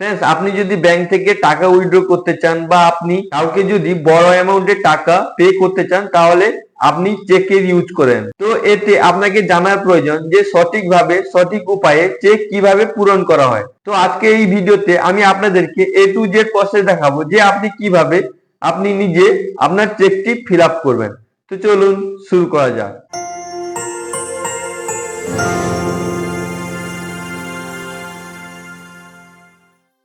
Friends আপনি যদি bank থেকে টাকা উইথড্র করতে চান বা আপনি কাউকে যদি বড় অ্যামাউন্টের টাকা পে করতে চান, তাহলে আপনি চেকের ইউজ করেন। তো এতে আপনাকে জানার প্রয়োজন যে সঠিকভাবে, সঠিক উপায়ে চেক কীভাবে পূরণ করা হয়। তো আজকে এই ভিডিওতে আমি আপনাদেরকে এ টু জেড প্রসেস দেখাবো যে আপনি কীভাবে আপনি নিজে আপনার চেকটি ফিল করবেন। তো চলুন শুরু করা যাক।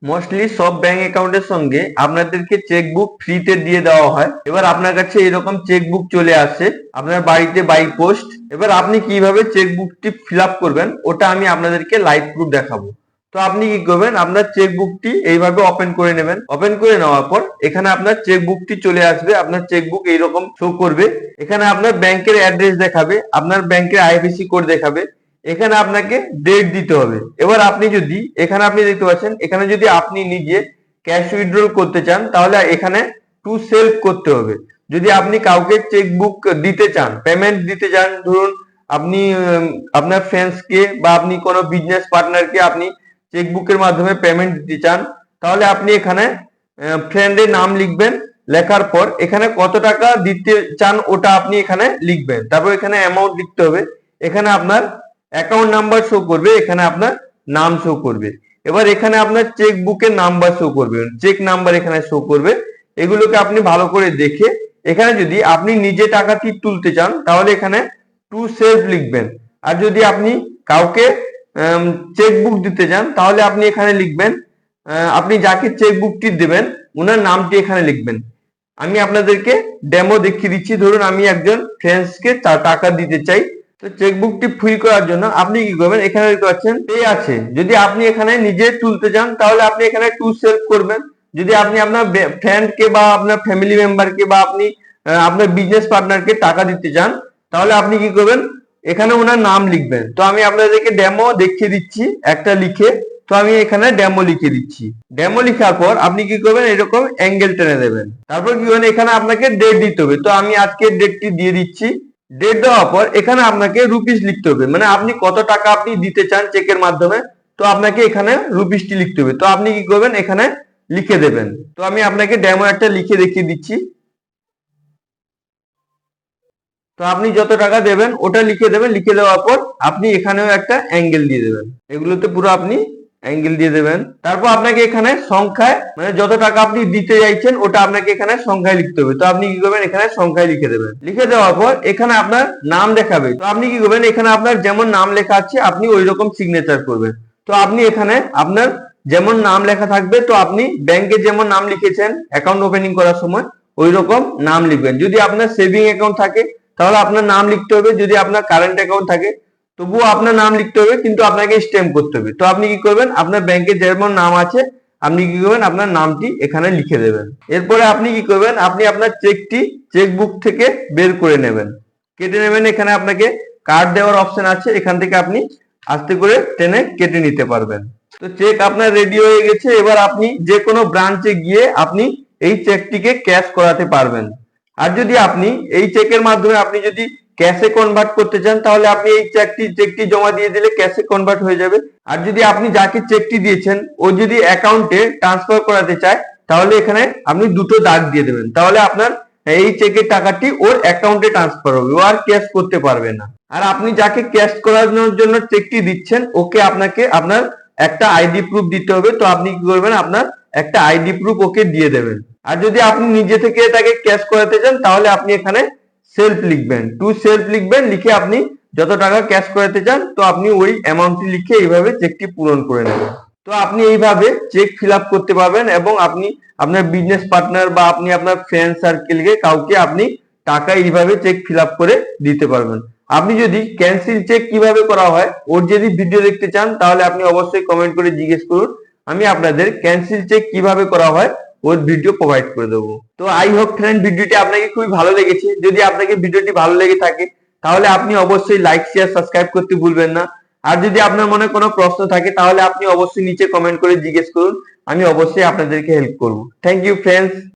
মোস্টলি সব ব্যাংক অ্যাকাউন্টের সঙ্গে আপনাদেরকে চেকবুক ফ্রিতে দিয়ে দেওয়া হয়। এবার আপনার কাছে এরকম চেকবুক চলে আসে, আপনার বাড়িতে বাই পোস্ট এবার আপনি কীভাবে চেকবুকটি ফিল আপ করবেন, ওটা আমি আপনাদেরকে লাইভ প্রুফ দেখাবো। তো আপনি কি করবেন, আপনার চেকবুকটি এইভাবে ওপেন করে নেবেন। ওপেন করে নেওয়ার পর এখানে আপনার চেকবুকটি চলে আসবে, আপনার চেকবুক এইরকম শো করবে। এখানে আপনার ব্যাংকের অ্যাড্রেস দেখাবে, আপনার ব্যাংকের আইএফএসি কোড দেখাবে। এখানে আপনাকে ডেট দিতে হবে। এবার আপনি যদি, এখানে আপনি দেখতে পাচ্ছেন, এখানে যদি আপনি নিজে ক্যাশ উইথড্রল করতে চান, তাহলে এখানে টু সেলফ করতে হবে। যদি আপনি কাউকে চেকবুক দিতে চান পেমেন্ট দিতে চান, ধরুন আপনি আপনার ফ্রেন্ডসকে বা আপনি কোনো বিজনেস পার্টনারকে আপনি চেকবুকের মাধ্যমে পেমেন্ট দিতে চান, তাহলে আপনি এখানে ফ্রেন্ডের নাম লিখবেন। লেখার পর এখানে কত টাকা দিতে চান ওটা আপনি এখানে লিখবেন। তারপর এখানে অ্যামাউন্ট লিখতে হবে। এখানে আপনার অ্যাকাউন্ট নাম্বার শো করবে, এখানে আপনার নাম শো করবে। এবার এখানে আপনার চেক বুকের নাম্বার শো করবে চেক নাম্বার এখানে শো করবে। এগুলোকে আপনি ভালো করে দেখে, এখানে যদি আপনি নিজে টাকাটি তুলতে চান, তাহলে এখানে টু সেলফ লিখবেন। আর যদি আপনি কাউকে চেক বুক দিতে চান, তাহলে আপনি এখানে লিখবেন আপনি যাকে চেক বুকটি দেবেন ওনার নামটি এখানে লিখবেন। আমি আপনাদেরকে ডেমো দেখিয়ে দিচ্ছি। ধরুন আমি একজন ফ্রেন্ডসকে টাকা দিতে চাই। তো চেকবুকটি ফিল করার জন্য আপনি কি করবেন? এখানে পাচ্ছেন পে আছে। যদি আপনি এখানে নিজে তুলতে চান, তাহলে আপনি এখানে টু সেলফ করবেন। যদি আপনি আপনার ফ্রেন্ডকে বা আপনার ফ্যামিলি মেম্বারকে বা আপনি আপনার বিজনেস পার্টনারকে টাকা দিতে চান, তাহলে আপনি কি করবেন? এখানে ওনার নাম লিখবেন। তো আমি আপনাদেরকে ডেমো দেখিয়ে দিচ্ছি, একটা লিখে। তো আমি এখানে ডেমো লিখে দিচ্ছি। ডেমো লিখার পর আপনি কি করবেন? এরকম অ্যাঙ্গেল টেনে দেবেন। তারপর কি করবেন? এখানে আপনাকে ডেট দিতে হবে। তো আমি আজকে ডেটটি দিয়ে দিচ্ছি। ডেট দেওয়ার পর এখানে আপনাকে রুপিস লিখতে হবে। মানে আপনি কত টাকা আপনি দিতে চান চেকের মাধ্যমে, তো আপনাকে এখানে রুপিসটি লিখতে হবে। তো আপনি কি করবেন? এখানে লিখে দেবেন। তো আমি আপনাকে ডেমো একটা লিখে দেখিয়ে দিচ্ছি। তো আপনি যত টাকা দেবেন, ওটা লিখে দেবেন। লিখে দেওয়ার পর আপনি এখানেও একটা অ্যাঙ্গেল দিয়ে দেবেন। এগুলোতে পুরো আপনি অ্যাঙ্গেল দিয়ে দেবেন। তারপর আপনাকে এখানে সংখ্যায় মানে যত টাকা আপনি দিতে চাইছেন, ওটা আপনাকে এখানে সংখ্যায় লিখতে হবে। তো আপনি কি করবেন? এখানে সংখ্যায় লিখে দেবেন। লিখে দেওয়ার পর এখানে আপনার নাম দেখাবে। তো আপনি কি করবেন? এখানে আপনার যেমন নাম লেখা আছে, আপনি ওই রকম সিগনেচার করবেন। তো আপনি এখানে আপনার যেমন নাম লেখা থাকবে, তো আপনি ব্যাংকে যেমন নাম লিখেছেন অ্যাকাউন্ট ওপেনিং করার সময় ওই রকম নাম লিখবেন। যদি আপনার সেভিং অ্যাকাউন্ট থাকে, তাহলে আপনার নাম লিখতে হবে। যদি আপনার কারেন্ট অ্যাকাউন্ট থাকে তবুও আপনার নাম লিখতে হবে, কিন্তু আপনাকে স্ট্যাম্প করতে হবে। তো আপনি কি করবেন? আপনার ব্যাংকে যেমন নাম আছে, আপনি কি করবেন? আপনার নামটি এখানে লিখে দেবেন। এরপরে আপনি কি করবেন? আপনি আপনার চেকটি চেকবুক থেকে বের করে নেবেন। কেটে নেবেন এখানে আপনাকে। কার্ড দেওয়ার অপশন আছে, এখান থেকে আপনি আস্তে করে টেনে কেটে নিতে পারবেন। তো চেক আপনার রেডি হয়ে গেছে, এবার আপনি যে কোনো ব্রাঞ্চে গিয়ে আপনি এই চেকটিকে ক্যাশ করাতে পারবেন। আর যদি আপনি এই চেকের মাধ্যমে আপনি যদি ক্যাশে কনভার্ট করতে চান, তাহলে আপনি এই চেকটি চেকটি জমা দিয়ে দিলে ক্যাশে কনভার্ট হয়ে যাবে। আর যদি আপনি যাকে চেকটি দিয়েছেন, ও যদি অ্যাকাউন্টে ট্রান্সফার করাতে চায়, তাহলে এখানে আপনি দুটো দাগ দিয়ে দেবেন। তাহলে আপনার এই চেকের টাকাটি ওর অ্যাকাউন্টে ট্রান্সফার হবে, ও আর ক্যাশ করতে পারবে না। আর আপনি যাকে ক্যাশ করানোর জন্য চেকটি দিচ্ছেন, ওকে আপনাকে আপনার একটা আইডি প্রুফ দিতে হবে। তো আপনি কি করবেন? আপনার একটা আইডি প্রুফ ওকে দিয়ে দেবেন। আর যদি আপনি নিজে থেকে তাকে ক্যাশ করাতে চান, তাহলে আপনি এখানে সেলফ লিখবেন। টু সেলফ লিখবেন, লিখে আপনি যত টাকা ক্যাশ করাতে চান, তো আপনি ওই অ্যামাউন্টটি লিখে এইভাবে চেকটি পূরণ করে নেবেন। তো আপনি এইভাবে চেক ফিল আপ করতে পারবেন এবং আপনি আপনার বিজনেস পার্টনার বা আপনি আপনার ফ্রেন্ড সার্কেলকে কাউকে আপনি টাকা এইভাবে চেক ফিল আপ করে দিতে পারবেন। আপনি যদি ক্যান্সেল চেক কীভাবে করা হয়, ওর যদি ভিডিও দেখতে চান, তাহলে আপনি অবশ্যই কমেন্ট করে জিজ্ঞেস করুন। আমি আপনাদের ক্যান্সেল চেক কীভাবে করা হয় ওর ভিডিও প্রোভাইড করে দেবো। তো আই হোপ ফ্রেন্ড ভিডিওটি আপনাকে খুবই ভালো লেগেছে। যদি আপনাকে ভিডিওটি ভালো লেগে থাকে, তাহলে আপনি অবশ্যই লাইক শেয়ার সাবস্ক্রাইব করতে ভুলবেন না। আর যদি আপনার মনে কোনো প্রশ্ন থাকে, তাহলে আপনি অবশ্যই নিচে কমেন্ট করে জিজ্ঞেস করুন। আমি অবশ্যই আপনাদেরকে হেল্প করব। Thank you friends